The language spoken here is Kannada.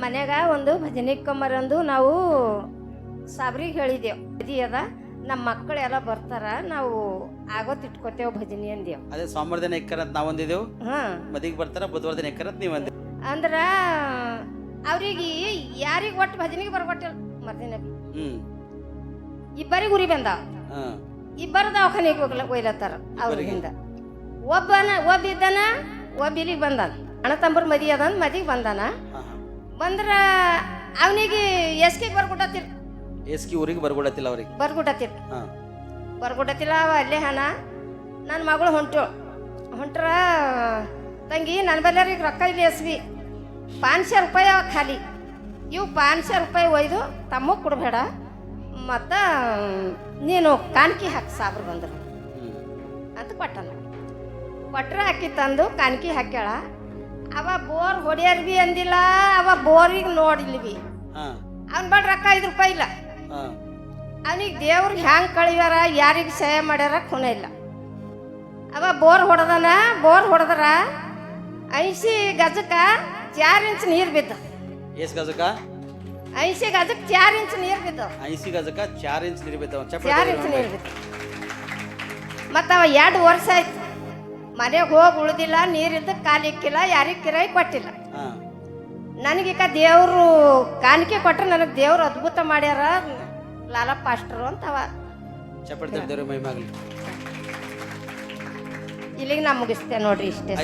ಮನ್ಯಾಗ ಒಂದು ಭಜನೆ ಕಮ್ಮರಂದು ನಾವು ಸಾಬ್ರಿಗೆ ಹೇಳಿದೆವು. ಅದಿ ಅದ ನಮ್ಮ ಮಕ್ಕಳೆಲ್ಲ ಬರ್ತಾರ ನಾವು ಆಗೋತ್ ಇಟ್ಕೋತೇವ್ ಭಜನೆ ಅಂದೇವ್. ಅದೇ ಸೋಮವಾರ ದಿನ ಎಕ್ಕರ ಅಂತ ನಾವು ಒಂದಿದ್ದೆವು ಹಾ. ಮದಿಗೆ ಬರ್ತಾರ ಬುಧವಾರ ದಿನ ಎಕ್ಕರ ಅಂತ ನೀವು ಅಂದೆ ಅಂದ್ರ ಅವ್ರಿಗೆ ಯಾರಿಗೆ ಒಟ್ಟು ಭಜನೆಗೆ ಬರ್ಕೊಟ್ಟಿಲ್ಲ ಮರ್ದಿನ ಹ್ಮ್. ಇಬ್ಬರಿಗೆ ಉರಿ ಬಂದಾವ ಹಾ. ಇಬ್ಬರು ದವಾಖಾನೆಗೆ ಹೋಗ್ಲ ಒಯ್ಲತ್ತಾರ ಅವ್ರಿಂದ ಒಬ್ಬನ ಒಬ್ಬ ಇದ್ದಾನ ಒಬ್ಬ ಇಲ್ಲಿಗೆ ಬಂದಾನ. ಅಣ್ಣ ತಂಬರ್ ಮದಿ ಅದ ಮದಿಗೆ ಬಂದಾನ. ಹಾ. ಬಂದ್ರ ಅವನಿಗೆ ಎಸ್ಕಿಗೆ ಬರ್ಕೊಟ್ಟತಿರ್ ಎಸ್ಕಿ ಊರಿಗೆ ಬರ್ಕೊಡತ್ತಿಲ್ಲ ಅವ್ರಿಗೆ. ಬರ್ಕೊಟ್ಟತಿರ್ ಹಾ. ಅವ ಅಲ್ಲೇ ಹಣ. ನನ್ನ ಮಗಳು ಹೊಂಟು ಹೊಂಟ್ರ ತಂಗಿ ನನ್ನ ಬಲ್ಲರಿಗೆ ರೊಕ್ಕ ಇಲ್ಲಿ ಎಸ್ವಿ ಪಾನ್ಶೆ ರೂಪಾಯಿ ಅವ ಖಾಲಿ. ಇವು ಪಾನ್ಶೆ ರೂಪಾಯಿ ಒಯ್ದು ತಮ್ಮ ಕೊಡಬೇಡ. ಮತ್ತು ನೀನು ಕಾಣಿಕೆ ಹಾಕಿ ಸಾಬ್ರು ಬಂದರು. ಅಂತ ಕೊಟ್ಟನ ಕೊಟ್ರ ಹಾಕಿ ತಂದು ಕಾಣಿಕೆ ಹಾಕ್ಯಾಳ. ಅವ ಬೋರ್ ಹೊಡ್ಯಾರ್ ಬಿ ಅಂದಿಲ್ಲ ಅವ ಬೋರಿಗೆ ನೋಡಿಲ್ಲ ಬಿ ಅವ್ನ ಬಡ ರೊಕ್ಕ ಐದು ರೂಪಾಯಿ ಇಲ್ಲ. ಅವನಿಗೆ ದೇವ್ರಿಗೆ ಹ್ಯಾಂಗೆ ಕಳಿವಾರ ಯಾರಿಗೆ ಸಹಾಯ ಮಾಡ್ಯಾರ ಖುನ ಇಲ್ಲ. ಅವ ಬೋರ್ ಹೊಡೆದನ ಬೋರ್ ಹೊಡೆದ್ರ ಐಸಿ ಗಜಕ್ಕ ಚಾರ್ ಇಂಚ್ ನೀರು ಬಿದ್ದ. ಎಸ್ ಗಜಕ? ಐಸಿ ಗಜಕ್ಕೆ ಚಾರ್ ಇಂಚ್ ನೀರು ಬಿದ್ದ. ಐಸಿ ಗಜಕ ಚಾರ್ ಇಂಚ್ ನೀರು ಬಿದ್ದ ಚಾರ್ ಇಂಚ್ ನೀರು ಬಿದ್ದ. ಮತ್ತು ಅವ ಎರಡು ವರ್ಷ ಆಯ್ತು. ಮನೆಗೆ ಹೋಗಿ ಉಳ್ದಿಲ್ಲ ನೀರಿದ್ದ ಕಾಲಿಕ್ಕಿಲ್ಲ ಯಾರಿಗೆ ಕಿರಾಯಿ ಕೊಟ್ಟಿಲ್ಲ. ನನಗೀಕ ನನಗೀಗ ದೇವರು ಕಾಣಿಕೆ ಕೊಟ್ಟರೆ ನನಗೆ ದೇವ್ರು ಅದ್ಭುತ ಮಾಡ್ಯಾರ ಲಾಲಪ್ಪ ಅಷ್ಟರು ಅಂತವ. ಇಲ್ಲಿಗೆ ನಾ ಮುಗಿಸ್ತೇನೆ ನೋಡ್ರಿ ಇಷ್ಟೇ